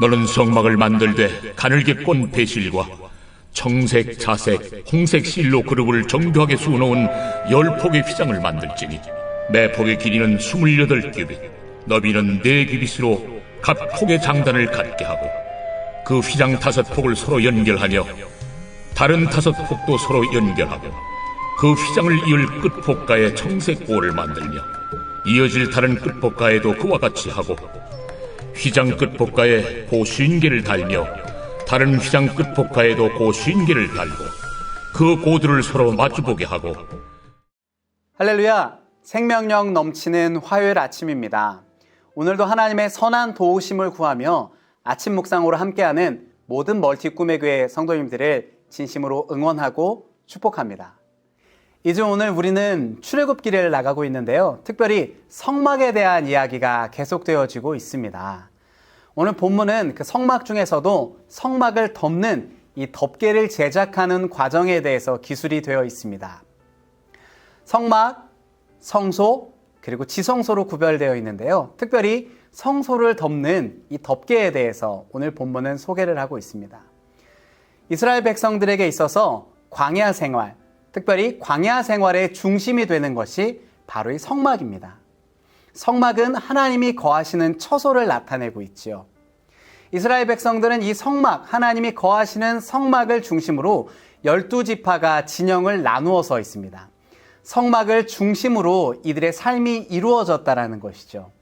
너는 성막을 만들되 가늘게 꼰 배실과 청색, 자색, 홍색 실로 그룹을 정교하게 수놓은 열 폭의 휘장을 만들지니 매 폭의 길이는 스물여덟 규빗, 너비는 네 규빗으로 각 폭의 장단을 갖게 하고 그 휘장 다섯 폭을 서로 연결하며 다른 다섯 폭도 서로 연결하고 그 휘장을 이을 끝폭가에 청색 고를 만들며 이어질 다른 끝폭가에도 그와 같이 하고 휘장 끝폭가에 고 쉰개를 달며 다른 휘장 끝폭가에도 고 쉰개를 달고 그 고들을 서로 마주보게 하고 할렐루야! 생명력 넘치는 화요일 아침입니다. 오늘도 하나님의 선한 도우심을 구하며 아침 묵상으로 함께하는 모든 멀티 꿈의 교회 성도님들을 진심으로 응원하고 축복합니다. 이제 오늘 우리는 출애굽길을 나가고 있는데요. 특별히 성막에 대한 이야기가 계속되어지고 있습니다. 오늘 본문은 그 성막 중에서도 성막을 덮는 이 덮개를 제작하는 과정에 대해서 기술이 되어 있습니다. 성막, 성소, 그리고 지성소로 구별되어 있는데요. 특별히 성소를 덮는 이 덮개에 대해서 오늘 본문은 소개를 하고 있습니다. 이스라엘 백성들에게 있어서 광야 생활, 특별히 광야 생활의 중심이 되는 것이 바로 이 성막입니다. 성막은 하나님이 거하시는 처소를 나타내고 있지요. 이스라엘 백성들은 이 성막, 하나님이 거하시는 성막을 중심으로 열두 지파가 진영을 나누어서 있습니다. 성막을 중심으로 이들의 삶이 이루어졌다라는 것이죠.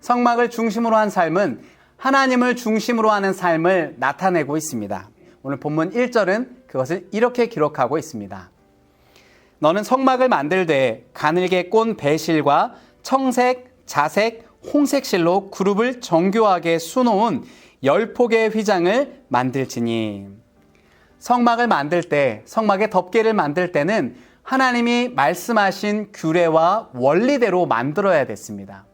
성막을 중심으로 한 삶은 하나님을 중심으로 하는 삶을 나타내고 있습니다. 오늘 본문 1절은 그것을 이렇게 기록하고 있습니다. 너는 성막을 만들되 가늘게 꼰 배실과 청색, 자색, 홍색 실로 그룹을 정교하게 수놓은 열 폭의 휘장을 만들지니 성막을 만들 때, 성막의 덮개를 만들 때는 하나님이 말씀하신 규례와 원리대로 만들어야 됐습니다.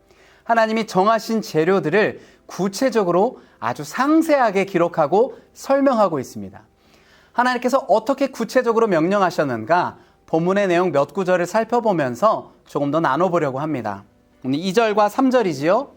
하나님이 정하신 재료들을 구체적으로 아주 상세하게 기록하고 설명하고 있습니다. 하나님께서 어떻게 구체적으로 명령하셨는가 본문의 내용 몇 구절을 살펴보면서 조금 더 나눠보려고 합니다. 2절과 3절이지요.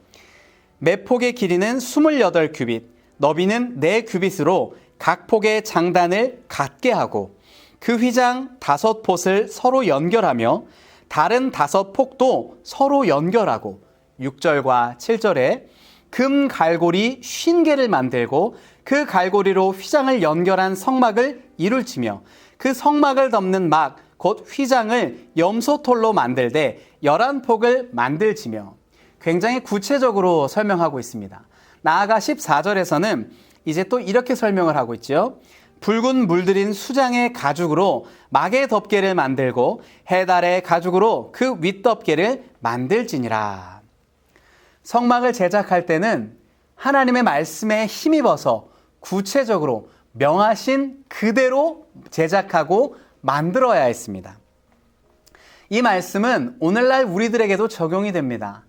매 폭의 길이는 28 규빗, 너비는 4 규빗으로 각 폭의 장단을 갖게 하고 그 휘장 다섯 폭을 서로 연결하며 다른 다섯 폭도 서로 연결하고 6절과 7절에 금 갈고리 쉰 개를 만들고 그 갈고리로 휘장을 연결한 성막을 이룰지며 그 성막을 덮는 막 곧 휘장을 염소톨로 만들되 열한 폭을 만들지며 굉장히 구체적으로 설명하고 있습니다. 나아가 14절에서는 이제 또 이렇게 설명을 하고 있죠. 붉은 물들인 수장의 가죽으로 막의 덮개를 만들고 해달의 가죽으로 그 윗덮개를 만들지니라. 성막을 제작할 때는 하나님의 말씀에 힘입어서 구체적으로 명하신 그대로 제작하고 만들어야 했습니다. 이 말씀은 오늘날 우리들에게도 적용이 됩니다.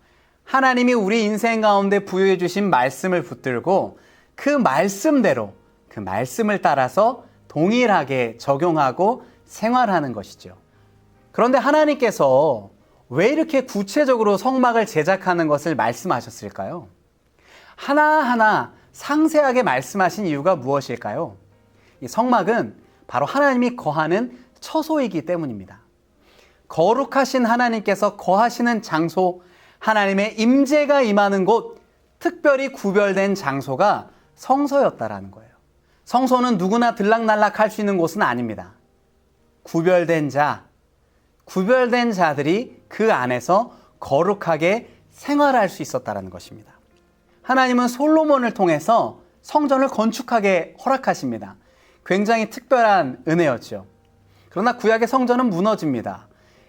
하나님이 우리 인생 가운데 부여해 주신 말씀을 붙들고 그 말씀대로 그 말씀을 따라서 동일하게 적용하고 생활하는 것이죠. 그런데 하나님께서 왜 이렇게 구체적으로 성막을 제작하는 것을 말씀하셨을까요? 하나하나 상세하게 말씀하신 이유가 무엇일까요? 이 성막은 바로 하나님이 거하는 처소이기 때문입니다. 거룩하신 하나님께서 거하시는 장소, 하나님의 임재가 임하는 곳, 특별히 구별된 장소가 성소였다라는 거예요. 성소는 누구나 들락날락 할 수 있는 곳은 아닙니다. 구별된 자, 구별된 자들이 그 안에서 거룩하게 생활할 수 있었다는 것입니다. 하나님은 솔로몬을 통해서 성전을 건축하게 허락하십니다. 굉장히 특별한 은혜였죠. 그러나 구약의 성전은 무너집니다.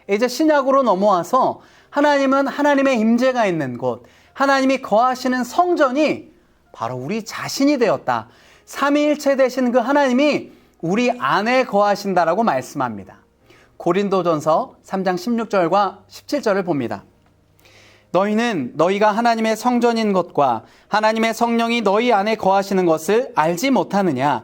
이제 신약으로 넘어와서 하나님은 하나님의 임재가 있는 곳, 하나님이 거하시는 성전이 바로 우리 자신이 되었다. 삼위일체 되신 그 하나님이 우리 안에 거하신다라고 말씀합니다. 고린도전서 3장 16절과 17절을 봅니다. 너희는 너희가 하나님의 성전인 것과 하나님의 성령이 너희 안에 거하시는 것을 알지 못하느냐?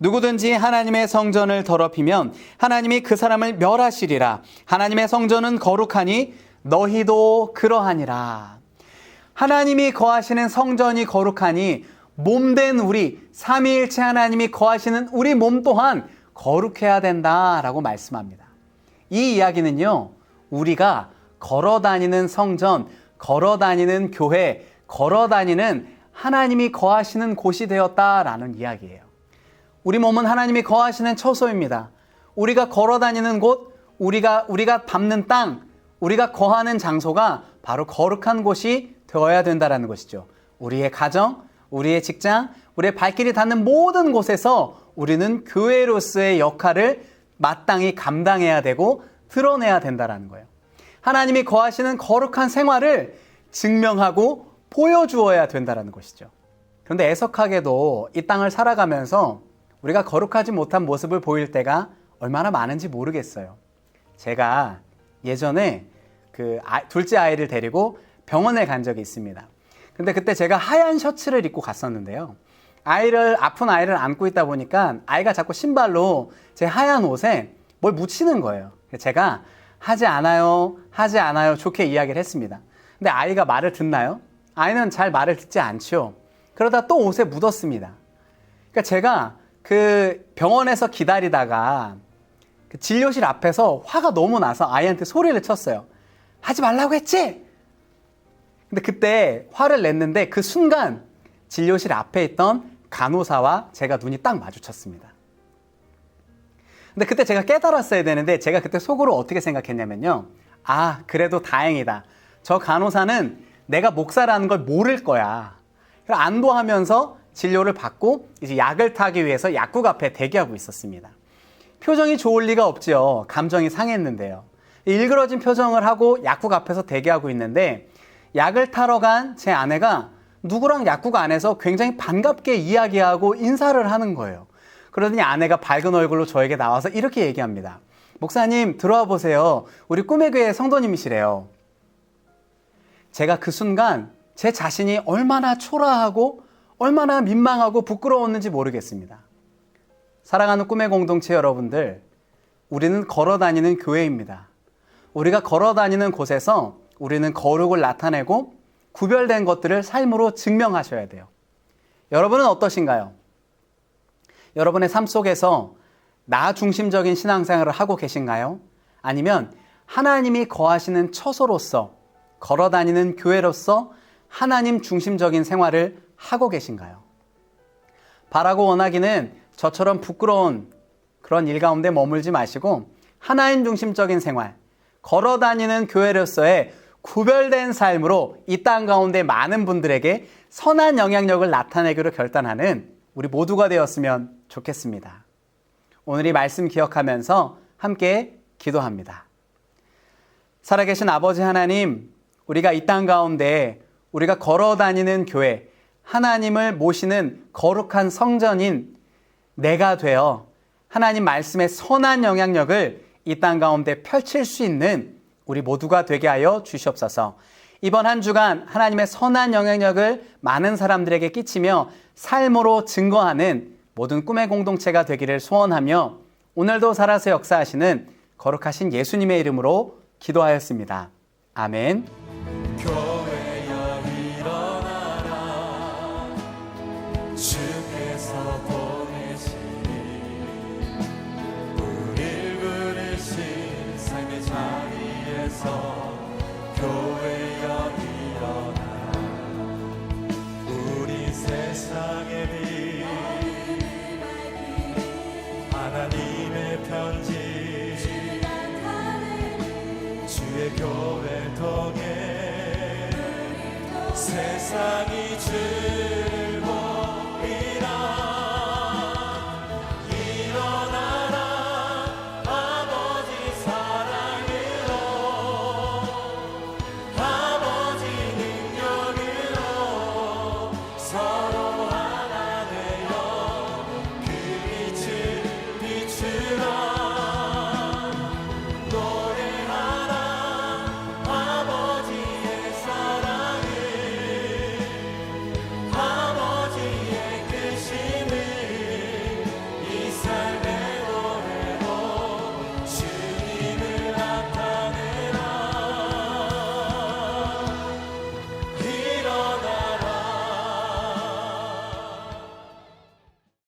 누구든지 하나님의 성전을 더럽히면 하나님이 그 사람을 멸하시리라. 하나님의 성전은 거룩하니 너희도 그러하니라. 하나님이 거하시는 성전이 거룩하니 몸된 우리 삼위일체 하나님이 거하시는 우리 몸 또한 거룩해야 된다라고 말씀합니다. 이 이야기는요. 우리가 걸어 다니는 성전, 걸어 다니는 교회, 걸어 다니는 하나님이 거하시는 곳이 되었다라는 이야기예요. 우리 몸은 하나님이 거하시는 처소입니다. 우리가 걸어 다니는 곳, 우리가 우리가 밟는 땅, 우리가 거하는 장소가 바로 거룩한 곳이 되어야 된다라는 것이죠. 우리의 가정, 우리의 직장, 우리의 발길이 닿는 모든 곳에서 우리는 교회로서의 역할을 마땅히 감당해야 되고 드러내야 된다라는 거예요. 하나님이 거하시는 거룩한 생활을 증명하고 보여주어야 된다라는 것이죠. 그런데 애석하게도 이 땅을 살아가면서 우리가 거룩하지 못한 모습을 보일 때가 얼마나 많은지 모르겠어요. 제가 예전에 그 아- 둘째 아이를 데리고 병원에 간 적이 있습니다. 근데 그때 제가 하얀 셔츠를 입고 갔었는데요. 아이를 아픈 아이를 안고 있다 보니까 아이가 자꾸 신발로 제 하얀 옷에 뭘 묻히는 거예요. 제가 하지 않아요, 하지 않아요 좋게 이야기를 했습니다. 근데 아이가 말을 듣나요? 아이는 잘 말을 듣지 않죠. 그러다 또 옷에 묻었습니다. 그러니까 제가 그 병원에서 기다리다가 그 진료실 앞에서 화가 너무 나서 아이한테 소리를 쳤어요. 하지 말라고 했지? 근데 그때 화를 냈는데 그 순간 진료실 앞에 있던 간호사와 제가 눈이 딱 마주쳤습니다. 근데 그때 제가 깨달았어야 되는데 제가 그때 속으로 어떻게 생각했냐면요. 아, 그래도 다행이다. 저 간호사는 내가 목사라는 걸 모를 거야. 안도하면서 진료를 받고 이제 약을 타기 위해서 약국 앞에 대기하고 있었습니다. 표정이 좋을 리가 없지요. 감정이 상했는데요. 일그러진 표정을 하고 약국 앞에서 대기하고 있는데 약을 타러 간 제 아내가 누구랑 약국 안에서 굉장히 반갑게 이야기하고 인사를 하는 거예요. 그러더니 아내가 밝은 얼굴로 저에게 나와서 이렇게 얘기합니다. 목사님, 들어와 보세요. 우리 꿈의 교회 성도님이시래요. 제가 그 순간 제 자신이 얼마나 초라하고 얼마나 민망하고 부끄러웠는지 모르겠습니다. 사랑하는 꿈의 공동체 여러분들, 우리는 걸어 다니는 교회입니다. 우리가 걸어 다니는 곳에서 우리는 거룩을 나타내고 구별된 것들을 삶으로 증명하셔야 돼요. 여러분은 어떠신가요? 여러분의 삶 속에서 나 중심적인 신앙생활을 하고 계신가요? 아니면 하나님이 거하시는 처소로서 걸어 다니는 교회로서 하나님 중심적인 생활을 하고 계신가요? 바라고 원하기는 저처럼 부끄러운 그런 일 가운데 머물지 마시고 하나님 중심적인 생활, 걸어 다니는 교회로서의 구별된 삶으로 이 땅 가운데 많은 분들에게 선한 영향력을 나타내기로 결단하는 우리 모두가 되었으면 좋겠습니다. 오늘 이 말씀 기억하면서 함께 기도합니다. 살아계신 아버지 하나님, 우리가 이 땅 가운데 우리가 걸어 다니는 교회, 하나님을 모시는 거룩한 성전인 내가 되어 하나님 말씀의 선한 영향력을 이 땅 가운데 펼칠 수 있는 우리 모두가 되게 하여 주시옵소서. 이번 한 주간 하나님의 선한 영향력을 많은 사람들에게 끼치며 삶으로 증거하는 모든 꿈의 공동체가 되기를 소원하며 오늘도 살아서 역사하시는 거룩하신 예수님의 이름으로 기도하였습니다. 아멘. 주께서 보내신 우릴 부르신 삶의 자리에서 교회여 일어나라 우리 세상의 빛 하나님의 편지 주의 교회 통해 세상이 주